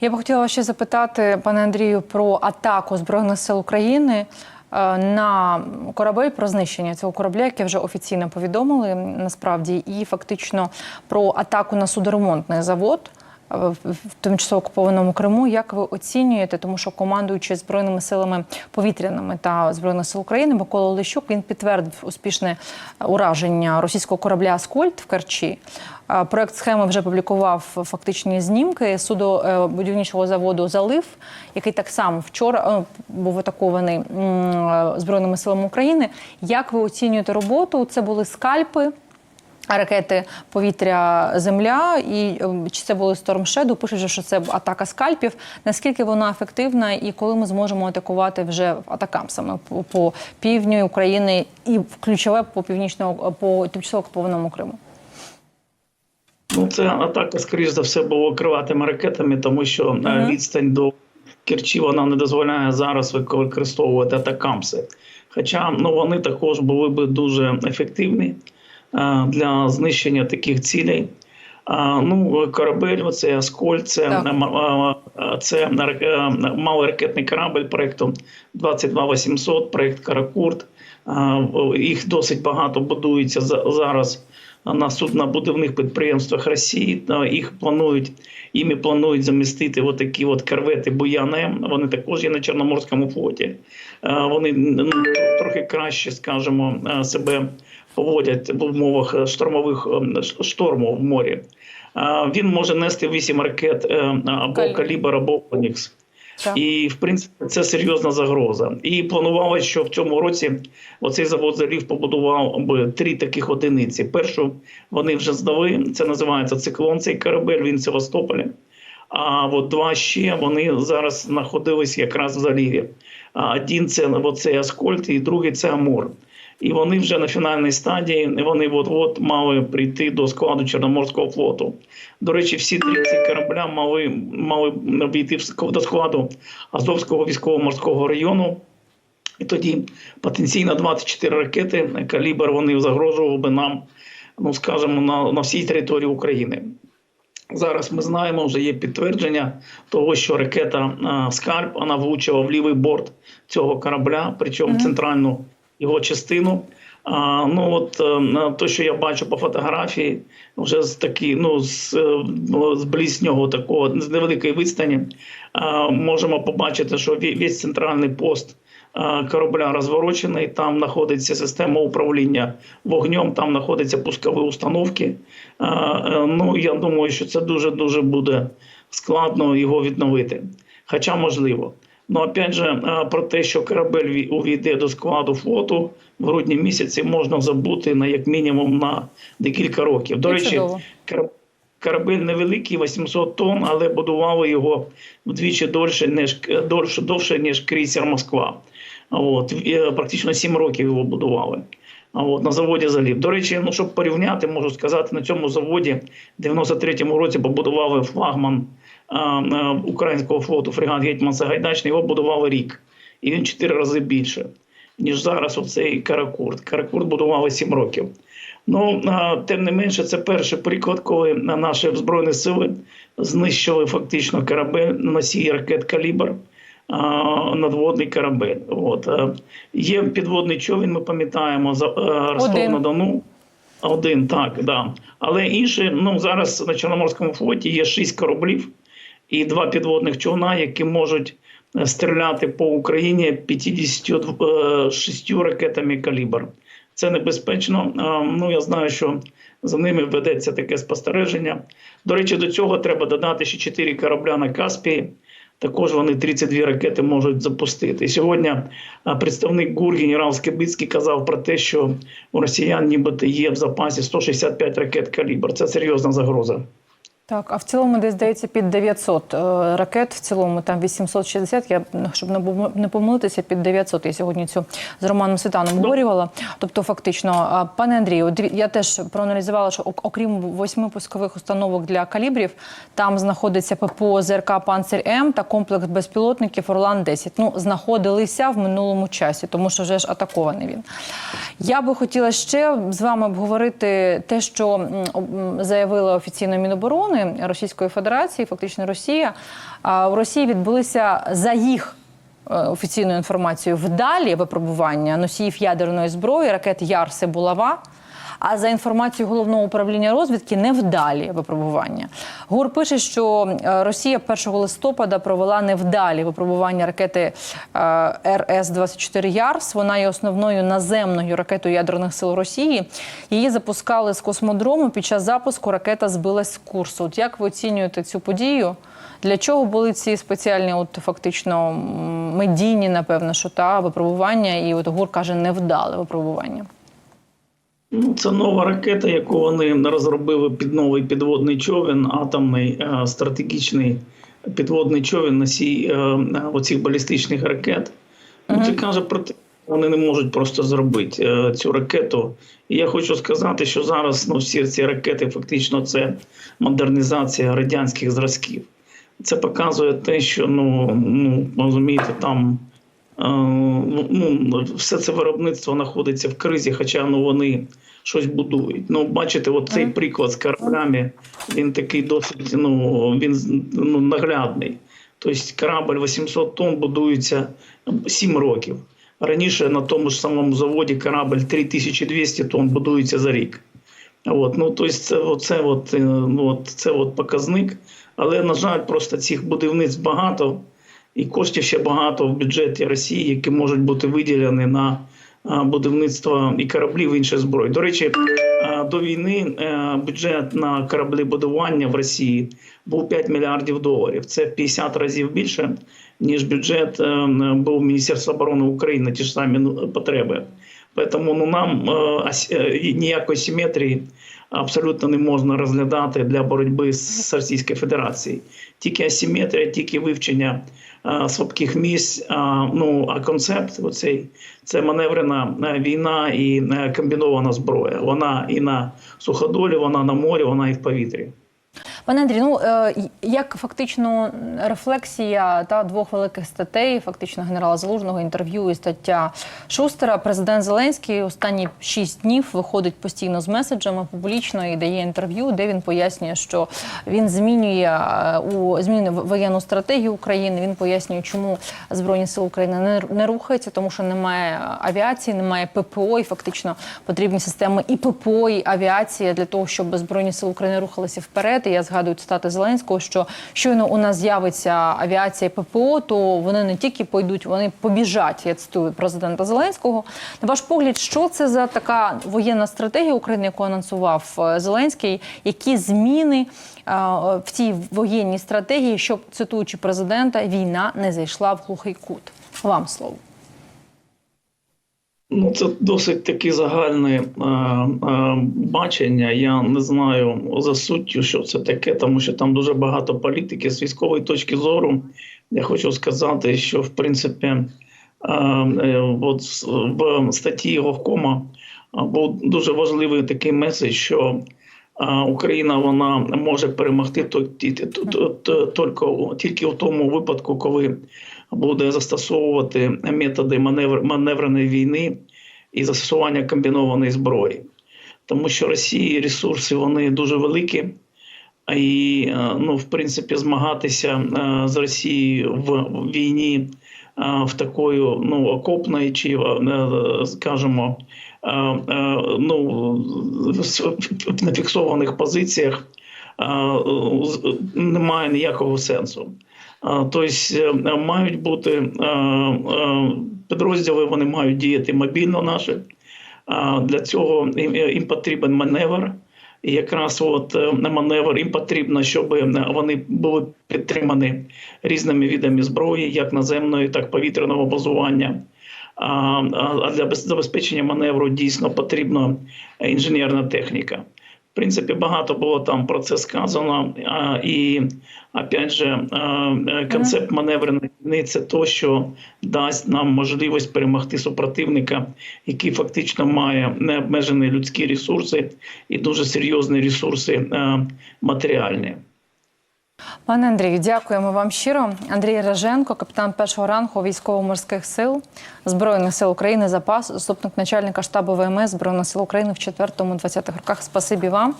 Я б хотіла ще запитати, пане Андрію, про атаку збройних сил України е, на корабель про знищення цього корабля, яке вже офіційно повідомили насправді, і фактично про атаку на судоремонтний завод. Е, В тимчасово окупованому Криму, як ви оцінюєте, тому що командуючи збройними силами повітряними та збройних сил України Микола Лещук він підтвердив успішне ураження російського корабля Аскольд в Керчі. А, Проект схеми вже публікував фактичні знімки судобудівничого заводу Залив, який так само вчора е, був атакований збройними силами України. Як ви оцінюєте роботу? Це були скальпи. Ракети повітря земля і е, чи це були Storm Shadow? Пишуть, що це атака скальпів. Наскільки вона ефективна, і коли ми зможемо атакувати вже атакам саме по, півдню України і ключове по північному по тимчасово окупованому Криму? Ну, це атака, скоріш за все, була криватими ракетами, тому що е, відстань до Керчі вона не дозволяє зараз використовувати атакамси. Хоча ну, вони також були би дуже ефективні е, для знищення таких цілей. Ну, корабель, оцей Аскольд, це, це малоракетний корабель проєкту 22800, проєкт Каракурт. Їх досить багато будується зараз на суднобудівних підприємствах Росії. Їх планують, іми планують замістити отакі от корвети Буяне. Вони також є на Чорноморському флоті. Вони ну, трохи краще, скажімо, себе поводять в умовах штормових е, шторму в морі. Він може нести 8 ракет е, або калібр, або Онікс. І в принципі це серйозна загроза. І планувалося, що в цьому році оцей завод залів побудував три таких одиниці. Першу вони вже здали. Це називається циклон. Цей корабель він в Севастополі. А от два ще вони зараз знаходились якраз в заліві. Один це оцей Аскольд, і другий це Амур. І вони вже на фінальній стадії. Вони от-от мали прийти до складу Чорноморського флоту. До речі, всі три ці корабля мали мали ск- до складу Азовського військово-морського району. І тоді потенційно 24 ракети калібр вони загрожували би нам, ну скажімо, на, на всій території України. Зараз ми знаємо, вже є підтвердження того, що ракета Скальп вона влучила в лівий борт цього корабля, причому в центральну його частину. А, ну от е, те, що я бачу по фотографії, вже з такі, ну з, е, ну, з близького такого з невеликої відстані, а, можемо побачити, що весь центральний пост корабля розворочений. Там знаходиться система управління вогнем, там знаходяться пускові установки. А, е, ну я думаю, що це дуже дуже буде складно його відновити. Хоча можливо. Ну, опять же, е, про те, що корабель ві- увійде до складу флоту в грудні місяці, можна забути на як мінімум на декілька років. До речі, корабель невеликий, 800 тонн, але будували його вдвічі довше, ніж довше, довше ніж крейсер Москва. От е, практично 7 років його будували. А От, на заводі залів. До речі, ну щоб порівняти, можу сказати, на цьому заводі в 93-му році побудували флагман українського флоту фрегат Гетьман Сагайдачний, його будували рік. І він 4 рази більше, ніж зараз оцей Каракурт. Каракурт будували 7 років. Ну, тим не менше, це перший приклад, коли наші Збройні сили знищили фактично корабель на носії ракет Калібр. Надводний корабель. От. Є підводний човен, ми пам'ятаємо, за е, Ростов-на-Дону. Один, так, да. Але інші, ну зараз на Чорноморському флоті є шість кораблів і два підводних човна, які можуть е, стріляти по Україні 56 ракетами калібр. Це небезпечно. Ну я знаю, що за ними ведеться таке спостереження. До речі, до цього треба додати ще 4 корабля на Каспії. Також вони 32 ракети можуть запустити. Сьогодні представник ГУР генерал Скибицький казав про те, що у росіян нібито є в запасі 165 ракет калібр. Це серйозна загроза. Так, а в цілому десь здається під 900 е, ракет. В цілому там 860, Я ну, щоб не помилитися, під 900. Я сьогодні цю з Романом Світаном говорювала. Тобто, фактично, пане Андрію, я теж проаналізувала, що окрім восьми пускових установок для калібрів, там знаходиться ППО ЗРК Панцир М та комплекс безпілотників Орлан 10 Ну, знаходилися в минулому часі, тому що вже ж атакований він. Я би хотіла ще з вами обговорити те, що заявила офіційно Міноборони дрони Російської Федерації, фактично Росія. в Росії відбулися за їх е, офіційною інформацією вдалі випробування носіїв ядерної зброї, ракет ЯРСИ Булава. А за інформацією головного управління розвідки невдалі випробування. ГУР пише, що е, Росія 1 листопада провела невдалі випробування ракети РС 24 Ярс. Вона є основною наземною ракетою ядерних сил Росії. Її запускали з космодрому. Під час запуску ракета збилась з курсу. От як ви оцінюєте цю подію? Для чого були ці спеціальні, от фактично медійні, напевно, що та випробування, і от ГУР каже, невдале випробування. Ну, це нова ракета, яку вони розробили під новий підводний човен, атомний е, стратегічний підводний човен носій е, оцих балістичних ракет. Ну, Це каже про те, що вони не можуть просто зробити е, цю ракету. І я хочу сказати, що зараз ну, всі ці ракети фактично це модернізація радянських зразків. Це показує те, що ну, ну розумієте, там е, ну, ну, все це виробництво знаходиться в кризі, хоча ну, вони щось будують. Ну, бачите, от цей приклад з кораблями, він такий досить ну, він, ну, наглядний. Тобто корабль 800 тонн будується 7 років. Раніше на тому ж самому заводі корабль 3200 тонн будується за рік. От, ну, тобто це, оце от, е, ну, от, це от показник. Але, на жаль, просто цих будівництв багато, і коштів ще багато в бюджеті Росії, які можуть бути виділені на будівництво і кораблів, і іншої зброї. До речі, до війни е, бюджет на кораблебудування в Росії був 5 мільярдів доларів. Це в 50 разів більше, ніж бюджет е, був Міністерства оборони України, ті ж самі ну, потреби. Тому ну, нам е, е, ніякої симетрії абсолютно не можна розглядати для боротьби з Російською Федерацією. Тільки асиметрія, тільки вивчення е, слабких місць. А, ну а концепт оцей це маневрена е, війна і е, комбінована зброя. Вона і на суходолі, вона на морі, вона і в повітрі. Пане Андрій, ну е, як фактично рефлексія та двох великих статей, фактично генерала Залужного інтерв'ю і стаття Шустера, президент Зеленський останні шість днів виходить постійно з меседжами публічно і дає інтерв'ю, де він пояснює, що він змінює е, у змінює воєнну стратегію України. Він пояснює, чому збройні сили України не, не рухаються, тому що немає авіації, немає ППО, і фактично потрібні системи і ППО, і авіація для того, щоб збройні сили України рухалися вперед. І я згадую цитати Зеленського, що щойно у нас з'явиться авіація ППО, то вони не тільки пойдуть, вони побіжать. Я цитую президента Зеленського. На ваш погляд, що це за така воєнна стратегія України, яку анонсував е, Зеленський? Які зміни е, в цій воєнній стратегії, щоб цитуючи президента, війна не зайшла в глухий кут? Вам слово. Ну, це досить таке загальне е, е, бачення. Я не знаю за суттю, що це таке, тому що там дуже багато політики з військової точки зору. Я хочу сказати, що в принципі, е, е, от в статті Говкома е, був дуже важливий такий меседж, що е, Україна вона може перемогти тільки в тому випадку, коли буде застосовувати методи маневр, маневреної війни і застосування комбінованої зброї. Тому що Росії ресурси вони дуже великі, і е, ну, в принципі, змагатися е, з Росією в війні е, в такою ну, окопної чи, скажімо, ну, на фіксованих позиціях немає ніякого сенсу. Тобто е, мають бути е, е, підрозділи, вони мають діяти мобільно наші. Для цього їм, їм потрібен маневр. І якраз от е, маневр їм потрібно, щоб е, вони були підтримані різними видами зброї, як наземної, так і повітряного базування. А для без- забезпечення маневру дійсно потрібна інженерна техніка. Принципі, багато було там про це сказано. А, І опять же, а, е, концепт маневреної війни це то, що дасть нам можливість перемогти супротивника, який фактично має необмежені людські ресурси і дуже серйозні ресурси е, матеріальні. Пане Андрію, дякуємо вам щиро. Андрій Реженко, капітан першого рангу військово-морських сил Збройних сил України, запас, заступник начальника штабу ВМС Збройних сил України в 4-20 роках. Спасибі вам.